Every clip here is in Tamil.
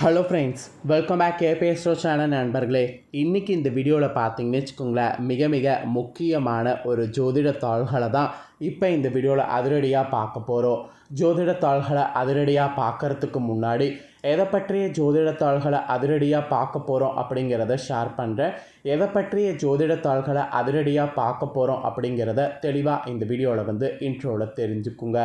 ஹலோ ஃப்ரெண்ட்ஸ் வெல்கம் பேக் கேபிஎஸ்ரோ சேனல் நண்பர்களே. இன்றைக்கி இந்த வீடியோவில் பார்த்தீங்கன்னு வச்சுக்கோங்களேன் மிக மிக முக்கியமான ஒரு ஜோதிட தாள்களை தான் இப்போ இந்த வீடியோவில் அதிரடியாக பார்க்க போகிறோம் ஜோதிட தாள்களை அதிரடியாக பார்க்கறதுக்கு முன்னாடி எதை பற்றிய ஜோதிட தாள்களை அதிரடியாக பார்க்க போகிறோம் அப்படிங்கிறத ஷேர் பண்ணுறேன் எதை பற்றிய ஜோதிட தாள்களை அதிரடியாக பார்க்க போகிறோம் அப்படிங்கிறத தெளிவாக இந்த வீடியோவில் வந்து இன்ட்ரோவில் தெரிஞ்சுக்குங்க.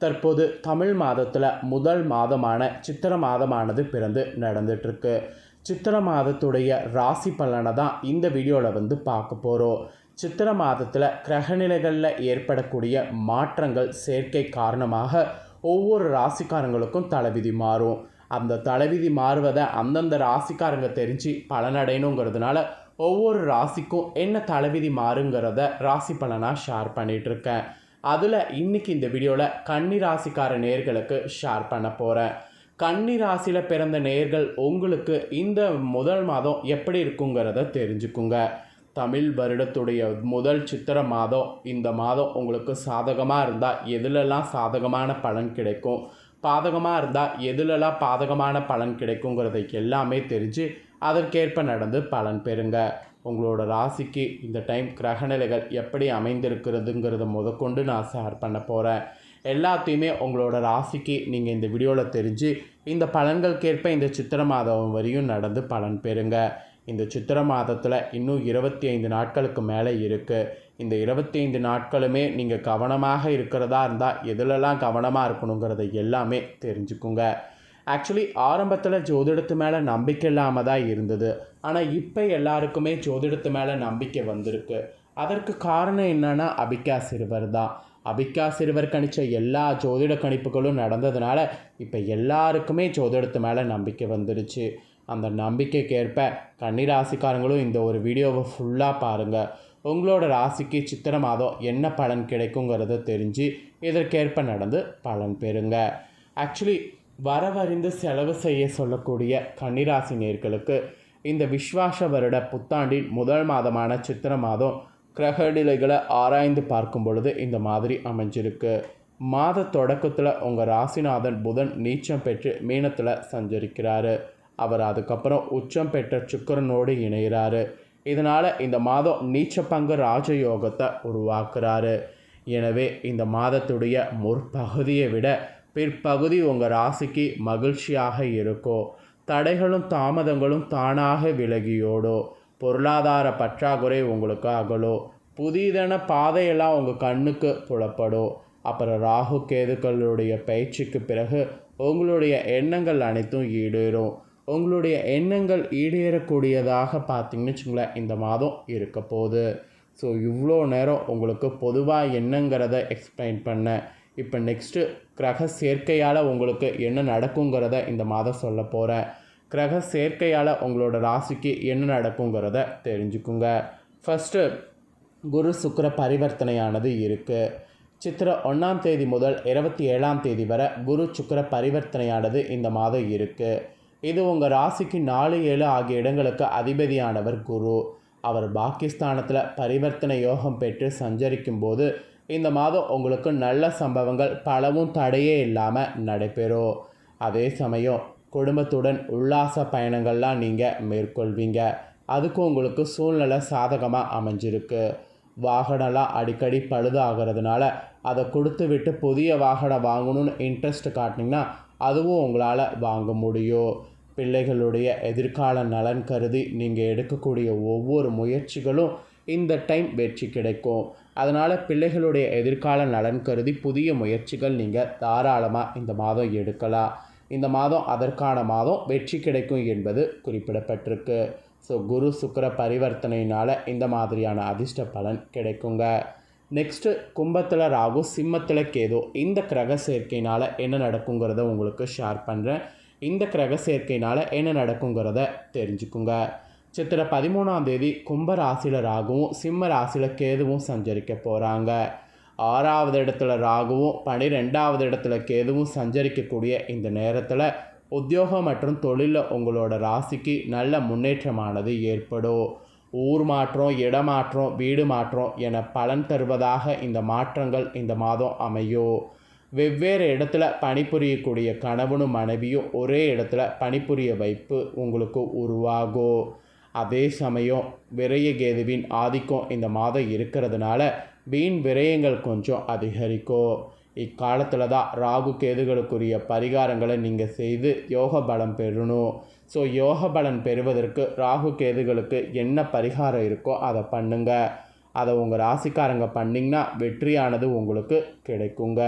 தற்போது தமிழ் மாதத்தில் முதல் மாதமான சித்திர மாதமானது பிறந்து நடந்துட்டுருக்கு சித்திர மாதத்துடைய ராசி பலனை தான் இந்த வீடியோவில் வந்து பார்க்க போகிறோம் சித்திர மாதத்தில் கிரகநிலைகளில் ஏற்படக்கூடிய மாற்றங்கள் சேர்க்கை காரணமாக ஒவ்வொரு ராசிக்காரங்களுக்கும் தலைவிதி மாறும். அந்த தலைவிதி மாறுவதை அந்தந்த ராசிக்காரங்க தெரிஞ்சு பலனடையணுங்கிறதுனால ஒவ்வொரு ராசிக்கும் என்ன தலைவிதி மாறுங்கிறத ராசி பலனாக ஷேர் பண்ணிகிட்ருக்கேன் அதில் இன்றைக்கி இந்த வீடியோவில் கன்னி ராசிக்கார நேர்களுக்கு ஷேர் பண்ண போகிறேன் கன்னி ராசியில் பிறந்த நேர்கள் உங்களுக்கு இந்த முதல் மாதம் எப்படி இருக்குங்கிறத தெரிஞ்சுக்குங்க. தமிழ் வருடத்துடைய முதல் சித்திர மாதம் இந்த மாதம் உங்களுக்கு சாதகமாக இருந்தால் எதுலெல்லாம் சாதகமான பலன் கிடைக்கும் பாதகமாக இருந்தால் எதுலெல்லாம் பாதகமான பலன் கிடைக்குங்கிறத எல்லாமே தெரிஞ்சு அதற்கேற்ப நடந்து பலன் பெறுங்க. உங்களோட ராசிக்கு இந்த டைம் கிரகநிலைகள் எப்படி அமைந்திருக்கிறதுங்கிறத முதற்கொண்டு நான் ஷேர் பண்ண போகிறேன் எல்லாத்தையுமே உங்களோட ராசிக்கு நீங்கள் இந்த வீடியோவில் தெரிஞ்சு இந்த பலன்களுக்கேற்ப இந்த சித்திர மாதம் வரையும் நடந்து பலன் பெறுங்க. இந்த சித்திர மாதத்தில் இன்னும் இருபத்தி ஐந்து நாட்களுக்கு மேலே இருக்குது இந்த இருபத்தி ஐந்து நாட்களுமே நீங்கள் கவனமாக இருக்கிறதா இருந்தால் எதுலெல்லாம் கவனமாக இருக்கணுங்கிறத எல்லாமே தெரிஞ்சுக்குங்க. ஆக்சுவலி ஆரம்பத்தில் ஜோதிடத்து மேலே நம்பிக்கை இல்லாமல் தான் இருந்தது. ஆனால் இப்போ எல்லாருக்குமே ஜோதிடத்து மேலே நம்பிக்கை வந்திருக்கு. அதற்கு காரணம் என்னன்னா அபிகா சிறுவர் தான். அபிகா சிறுவர் கணிச்ச எல்லா ஜோதிட கணிப்புகளும் நடந்ததுனால இப்போ எல்லாருக்குமே ஜோதிடத்து மேலே நம்பிக்கை வந்துடுச்சு அந்த நம்பிக்கைக்கேற்ப கன்னிராசிக்காரங்களும் இந்த ஒரு வீடியோவை ஃபுல்லாக பாருங்கள் உங்களோட ராசிக்கு சித்திர மாதம் என்ன பலன் கிடைக்குங்கிறத தெரிஞ்சு இதற்கேற்ப நடந்து பலன் பெறுங்க. ஆக்சுவலி வரவறிந்து செலவு செய்ய சொல்லக்கூடிய கன்னிராசி நேர்களுக்கு இந்த விஸ்வாச வருட புத்தாண்டின் முதல் மாதமான சித்திர மாதம் கிரகநிலைகளை ஆராய்ந்து பார்க்கும் பொழுது இந்த மாதிரி அமைஞ்சிருக்கு. மாத தொடக்கத்தில் உங்கள் ராசிநாதன் புதன் நீச்சம் பெற்று மீனத்தில் சஞ்சரிக்கிறாரு. அவர் அதுக்கப்புறம் உச்சம் பெற்ற சுக்கரனோடு இணைகிறாரு இதனால் இந்த மாதம் நீச்ச பங்கு ராஜயோகத்தை உருவாக்குறாரு. எனவே இந்த மாதத்துடைய முற்பகுதியை விட பிற்பகுதி உங்கள் ராசிக்கு மகிழ்ச்சியாக இருக்கும் தடைகளும் தாமதங்களும் தானாக விலகியோடோ. பொருளாதார பற்றாக்குறை உங்களுக்கு அகலோ. புதிதன பாதையெல்லாம் உங்கள் கண்ணுக்கு புலப்படும் அப்புறம் ராகு கேதுக்களுடைய பயிற்சிக்கு பிறகு உங்களுடைய எண்ணங்கள் அனைத்தும் ஈடேறும். உங்களுடைய எண்ணங்கள் ஈடேறக்கூடியதாக பார்த்தீங்கன்னு வச்சுங்களேன் இந்த மாதம் இருக்க போகுது. ஸோ இவ்வளோ நேரம் உங்களுக்கு பொதுவாக என்னங்கிறத எக்ஸ்பிளைன் பண்ணேன். இப்போ நெக்ஸ்ட்டு கிரக சேர்க்கையால் உங்களுக்கு என்ன நடக்குங்கிறத இந்த மாதம் சொல்ல போகிறேன் கிரக சேர்க்கையால் உங்களோட ராசிக்கு என்ன நடக்குங்கிறத தெரிஞ்சுக்குங்க. ஃபஸ்ட்டு குரு சுக்கர பரிவர்த்தனையானது இருக்குது சித்திர ஒன்றாம் தேதி முதல் இருபத்தி ஏழாம் தேதி வரை குரு சுக்கர பரிவர்த்தனையானது இந்த மாதம் இருக்குது இது உங்கள் ராசிக்கு நாலு ஏழு ஆகிய இடங்களுக்கு அதிபதியானவர் குரு. அவர் பாகிஸ்தானத்தில் பரிவர்த்தனை யோகம் பெற்று சஞ்சரிக்கும் போது இந்த மாதம் உங்களுக்கு நல்ல சம்பவங்கள் பலவும் தடையே இல்லாமல் நடைபெறும். அதே சமயம் குடும்பத்துடன் உல்லாச பயணங்கள்லாம் நீங்கள் மேற்கொள்வீங்க. அதுக்கும் உங்களுக்கு சூழ்நிலை சாதகமாக அமைஞ்சிருக்கு. வாகனம்லாம் அடிக்கடி பழுதாகிறதுனால அதை கொடுத்து விட்டு புதிய வாகனம் வாங்கணும்னு இன்ட்ரெஸ்ட் காட்டினீங்கன்னா அதுவும் உங்களால் வாங்க முடியும். பிள்ளைகளுடைய எதிர்கால நலன் கருதி நீங்கள் எடுக்கக்கூடிய ஒவ்வொரு முயற்சிகளும் இந்த டைம் வெற்றி கிடைக்கும். அதனால் பிள்ளைகளுடைய எதிர்கால நலன் கருதி புதிய முயற்சிகள் நீங்கள் தாராளமாக இந்த மாதம் எடுக்கலாம். இந்த மாதம் அதற்கான மாதம் வெற்றி கிடைக்கும் என்பது குறிப்பிடப்பட்டிருக்கு. ஸோ குரு சுக்கர பரிவர்த்தனையினால் இந்த மாதிரியான அதிர்ஷ்ட பலன் கிடைக்குங்க. நெக்ஸ்ட்டு கும்பத்தில் ராகு சிம்மத்தில் கேது. இந்த கிரக சேர்க்கையினால் என்ன நடக்குங்கிறத உங்களுக்கு ஷேர் பண்ணுறேன் இந்த கிரக சேர்க்கையினால் என்ன நடக்குங்கிறத தெரிஞ்சுக்குங்க. சித்திரை பதிமூணாம் தேதி கும்ப ராசியில் ராகுவும் சிம்ம ராசியில் கேதுவும் சஞ்சரிக்க போகிறாங்க ஆறாவது இடத்துல ராகுவும் பனிரெண்டாவது இடத்துல கேதுவும் சஞ்சரிக்கக்கூடிய இந்த நேரத்தில் உத்தியோகம் மற்றும் தொழிலில் உங்களோட ராசிக்கு நல்ல முன்னேற்றமானது ஏற்படும். ஊர் மாற்றம் இடமாற்றம் வீடு மாற்றம் என பலன் தருவதாக இந்த மாற்றங்கள் இந்த மாதம் அமையும். வெவ்வேறு இடத்துல பணிபுரியக்கூடிய கணவனும் மனைவியும் ஒரே இடத்துல பணிபுரிய வைப்பு உங்களுக்கு உருவாகும். அதே சமயம் விரயகேதுவின் ஆதிக்கம் இந்த மாதம் இருக்கிறதுனால வீண் விரயங்கள் கொஞ்சம் அதிகரிக்கும் இக்காலத்தில் தான் ராகு கேதுகளுக்குரிய பரிகாரங்களை நீங்கள் செய்து யோக பலம் பெறணும். ஸோ யோக பலன் பெறுவதற்கு ராகு கேதுகளுக்கு என்ன பரிகாரம் இருக்கோ அதை பண்ணுங்க. அதை உங்கள் ராசிக்காரங்க பண்ணிங்கன்னா வெற்றியானது உங்களுக்கு கிடைக்குங்க.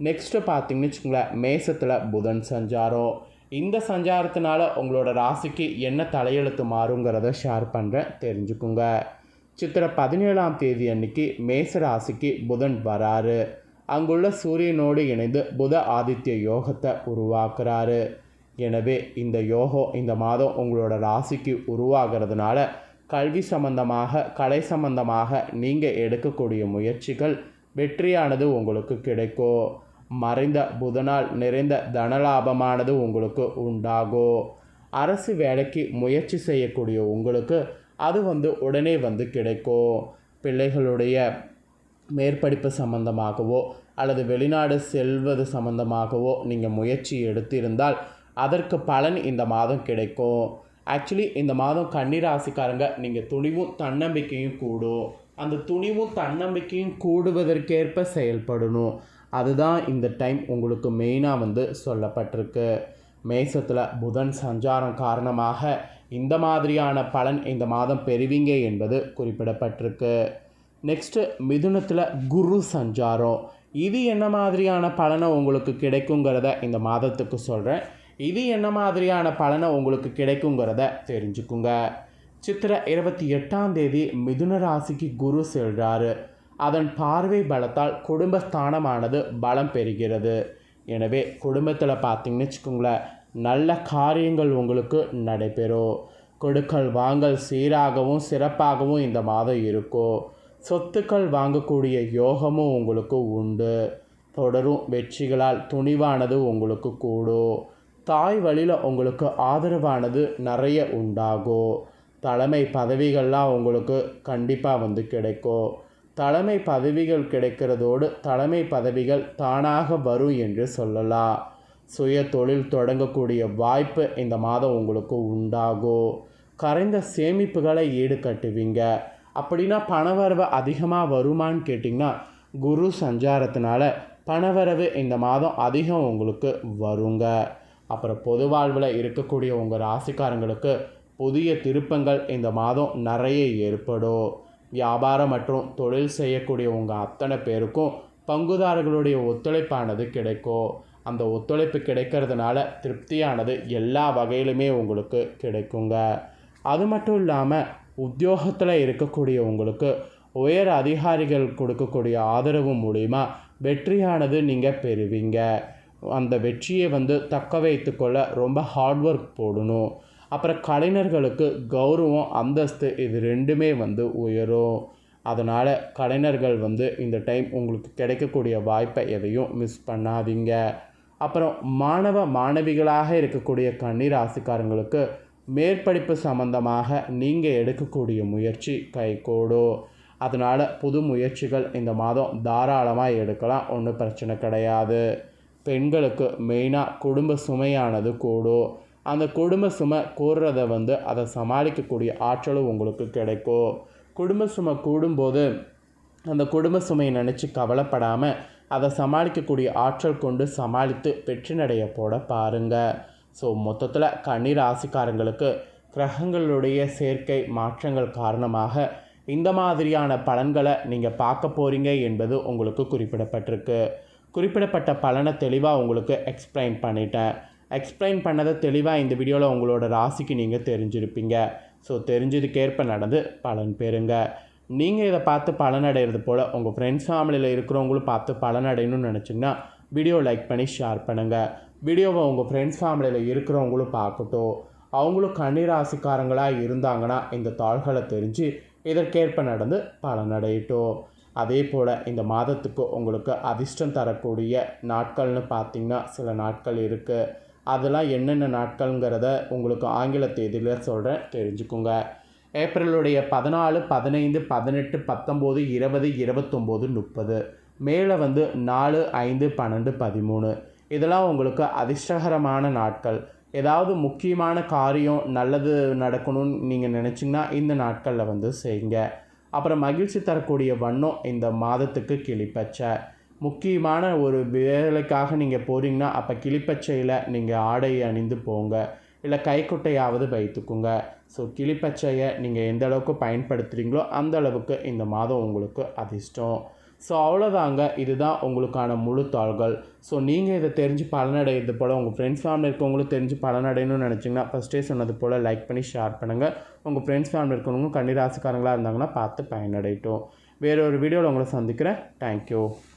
நெக்ஸ்ட்டு பார்த்தீங்கன்னு வச்சுக்கோங்களேன் மேசத்தில் புதன் சஞ்சாரம். இந்த சஞ்சாரத்தினால உங்களோட ராசிக்கு என்ன தலையெழுத்து மாறுங்கிறத ஷேர் பண்ணுறேன் தெரிஞ்சுக்குங்க. சித்திரை பதினேழாம் தேதி அன்னைக்கு மேச ராசிக்கு புதன் வராரு. அங்குள்ள சூரியனோடு இணைந்து புத ஆதித்ய யோகத்தை உருவாக்குறாரு. எனவே இந்த யோகம் இந்த மாதம் உங்களோட ராசிக்கு உருவாகிறதுனால கல்வி சம்பந்தமாக கலை சம்பந்தமாக நீங்கள் எடுக்கக்கூடிய முயற்சிகள் வெற்றியானது உங்களுக்கு கிடைக்கும். மறைந்த புதனால் நிறைந்த தனலாபமானது உங்களுக்கு உண்டாகும் அரசு வேலைக்கு முயற்சி செய்யக்கூடிய உங்களுக்கு அது வந்து உடனே வந்து கிடைக்கும் பிள்ளைகளுடைய மேற்படிப்பு சம்பந்தமாகவோ அல்லது வெளிநாடு செல்வது சம்பந்தமாகவோ நீங்கள் முயற்சி எடுத்திருந்தால் அதற்கு பலன் இந்த மாதம் கிடைக்கும் ஆக்சுவலி இந்த மாதம் கன்னிராசிக்காரங்க நீங்கள் துணிவும் தன்னம்பிக்கையும் கூடும் அந்த துணிவும் தன்னம்பிக்கையும் கூடுவதற்கேற்ப செயல்படணும். அதுதான் இந்த டைம் உங்களுக்கு மெயினாக வந்து சொல்லப்பட்டிருக்கு. மேசத்தில் புதன் சஞ்சாரம் காரணமாக இந்த மாதிரியான பலன் இந்த மாதம் பெறுவீங்க என்பது குறிப்பிடப்பட்டிருக்கு. நெக்ஸ்ட்டு மிதுனத்தில் குரு சஞ்சாரம். இது என்ன மாதிரியான பலனை உங்களுக்கு கிடைக்குங்கிறத இந்த மாதத்துக்கு சொல்கிறேன் இது என்ன மாதிரியான பலனை உங்களுக்கு கிடைக்குங்கிறத தெரிஞ்சுக்குங்க. சித்திரை இருபத்தி எட்டாம் தேதி மிதுன ராசிக்கு குரு செல்கிறாரு அதன் பார்வை பலத்தால் குடும்பஸ்தானமானது பலம் பெறுகிறது. எனவே குடும்பத்தில் பார்த்தீங்கன்னு வச்சுக்கோங்களேன் நல்ல காரியங்கள் உங்களுக்கு நடைபெறும். கொடுக்கல் வாங்கல் சீராகவும் சிறப்பாகவும் இந்த மாதம் இருக்கும். சொத்துக்கள் வாங்கக்கூடிய யோகமும் உங்களுக்கு உண்டு. தொடரும். வெற்றிகளால் துணிவானது உங்களுக்கு கூடும். தாய் வழியில் உங்களுக்கு ஆதரவானது நிறைய உண்டாகும். தலைமை பதவிகள்லாம் உங்களுக்கு கண்டிப்பாக வந்து கிடைக்கும். தலைமை பதவிகள் கிடைக்கிறதோடு தலைமை பதவிகள் தானாக வரும் என்று சொல்லலாம். சுய தொழில் தொடங்கக்கூடிய வாய்ப்பு இந்த மாதம் உங்களுக்கு உண்டாகும் கரைந்த சேமிப்புகளை ஈடுகட்டுவீங்க. அப்படின்னா பணவரவு அதிகமாக வருமான்னு கேட்டிங்கன்னா குரு சஞ்சாரத்தினால பணவரவு இந்த மாதம் அதிகம் உங்களுக்கு வருங்க. அப்புறம் பொது வாழ்வில் இருக்கக்கூடிய உங்கள் ராசிக்காரங்களுக்கு புதிய திருப்பங்கள் இந்த மாதம் நிறைய ஏற்படும். வியாபாரம் மற்றும் தொழில் செய்யக்கூடிய உங்கள் அத்தனை பேருக்கும் பங்குதாரர்களுடைய ஒத்துழைப்பானது கிடைக்கும். அந்த ஒத்துழைப்பு கிடைக்கிறதுனால திருப்தியானது எல்லா வகையிலுமே உங்களுக்கு கிடைக்குங்க. அது மட்டும் இல்லாமல் உத்தியோகத்தில் இருக்கக்கூடிய உங்களுக்கு உயர் அதிகாரிகள் கொடுக்கக்கூடிய ஆதரவு மூலிமா வெற்றியானது நீங்கள் பெறுவீங்க. அந்த வெற்றியை வந்து தக்க வைத்துக்கொள்ள ரொம்ப ஹார்ட் ஒர்க் போடணும். அப்புறம் கலைஞர்களுக்கு கௌரவம் அந்தஸ்து இது ரெண்டுமே வந்து உயரும். அதனால் கலைஞர்கள் வந்து இந்த டைம் உங்களுக்கு கிடைக்கக்கூடிய வாய்ப்பை எதையும் மிஸ் பண்ணாதீங்க. அப்புறம் மாணவ மாணவிகளாக இருக்கக்கூடிய கண்ணீர் ராசிக்காரங்களுக்கு மேற்படிப்பு சம்பந்தமாக நீங்கள் எடுக்கக்கூடிய முயற்சி கைகூடும். அதனால் புது முயற்சிகள் இந்த மாதம் தாராளமாக எடுக்கலாம் ஒன்றும் பிரச்சனை கிடையாது. பெண்களுக்கு மெயினாக குடும்ப சுமையானது கூடும். அந்த குடும்ப சுமை கூடுறத வந்து அதை சமாளிக்கக்கூடிய ஆற்றலும் உங்களுக்கு கிடைக்கும். குடும்ப சுமை கூடும்போது அந்த குடும்ப சுமையை நினச்சி கவலைப்படாமல் அதை சமாளிக்கக்கூடிய ஆற்றல் கொண்டு சமாளித்து வெற்றி நடைய போட பாருங்கள் ஸோ மொத்தத்தில் கண்ணீர் ராசிக்காரங்களுக்கு கிரகங்களுடைய சேர்க்கை மாற்றங்கள் காரணமாக இந்த மாதிரியான பலன்களை நீங்கள் பார்க்க போகிறீங்க என்பது உங்களுக்கு குறிப்பிடப்பட்டிருக்கு. குறிப்பிடப்பட்ட பலனை தெளிவாக உங்களுக்கு எக்ஸ்பிளைன் பண்ணிட்டேன். எக்ஸ்பிளைன் பண்ணதை தெளிவாக இந்த வீடியோவில் உங்களோட ராசிக்கு நீங்கள் தெரிஞ்சிருப்பீங்க. ஸோ தெரிஞ்சதுக்கேற்ப நடந்து பலன் பெறுங்க. நீங்கள் இதை பார்த்து பலனடைகிறது போல் உங்கள் ஃப்ரெண்ட்ஸ் ஃபேமிலியில் இருக்கிறவங்களும் பார்த்து பலனடையணும்னு நினச்சிங்கன்னா வீடியோ லைக் பண்ணி ஷேர் பண்ணுங்கள் வீடியோவை உங்கள் ஃப்ரெண்ட்ஸ் ஃபேமிலியில் இருக்கிறவங்களும் பார்க்கட்டும். அவங்களும் கன்னிராசிக்காரங்களாக இருந்தாங்கன்னா இந்த தாள்களை தெரிஞ்சு இதற்கேற்ப நடந்து பலனடையட்டும் அதே போல் இந்த மாதத்துக்கு உங்களுக்கு அதிர்ஷ்டம் தரக்கூடிய நாட்கள்னு பார்த்திங்கன்னா சில நாட்கள் இருக்குது அதெல்லாம் என்னென்ன நாட்கள்ங்கிறத உங்களுக்கு ஆங்கில தேதியில் சொல்கிறேன் தெரிஞ்சுக்கோங்க. ஏப்ரலுடைய பதினாலு பதினைந்து பதினெட்டு பத்தொம்போது இருபது இருபத்தொம்போது முப்பது. மேலே வந்து நாலு ஐந்து பன்னெண்டு பதிமூணு. இதெல்லாம் உங்களுக்கு அதிர்ஷ்டகரமான நாட்கள். ஏதாவது முக்கியமான காரியம் நல்லது நடக்கணும்னு நீங்கள் நினச்சிங்கன்னா இந்த நாட்களில் வந்து செய்யுங்க. அப்புறம் மகிழ்ச்சி தரக்கூடிய வண்ணம் இந்த மாதத்துக்கு கிளிப்பச்சை. முக்கியமான ஒரு வேலைக்காக நீங்கள் போகிறீங்கன்னா அப்போ கிளிப்பச்சையில் நீங்கள் ஆடை அணிந்து போங்க. இல்லை கைக்குட்டையாவது வைத்துக்குங்க. ஸோ கிளிப்பச்சையை நீங்கள் எந்த அளவுக்கு பயன்படுத்துகிறீங்களோ அந்த அளவுக்கு இந்த மாதம் உங்களுக்கு அதிர்ஷ்டம். ஸோ அவ்வளோதாங்க இதுதான் உங்களுக்கான முழு தாள்கள். ஸோ நீங்கள் இதை தெரிஞ்சு பலனடைகிறது போல் உங்கள் ஃப்ரெண்ட்ஸ் ஃபேமிலி இருக்கவங்களும் தெரிஞ்சு பலனடையணும்னு நினச்சிங்கன்னா ஃபஸ்ட்டே சொன்னது போல் லைக் பண்ணி ஷேர் பண்ணுங்கள் உங்கள் ஃப்ரெண்ட்ஸ் ஃபேமிலி இருக்கவங்களும் கன்னிராசிக்காரங்களாக இருந்தாங்கன்னா பார்த்து பயனடையட்டும். வேற ஒரு வீடியோவில் உங்களை சந்திக்கிறேன். தேங்க்யூ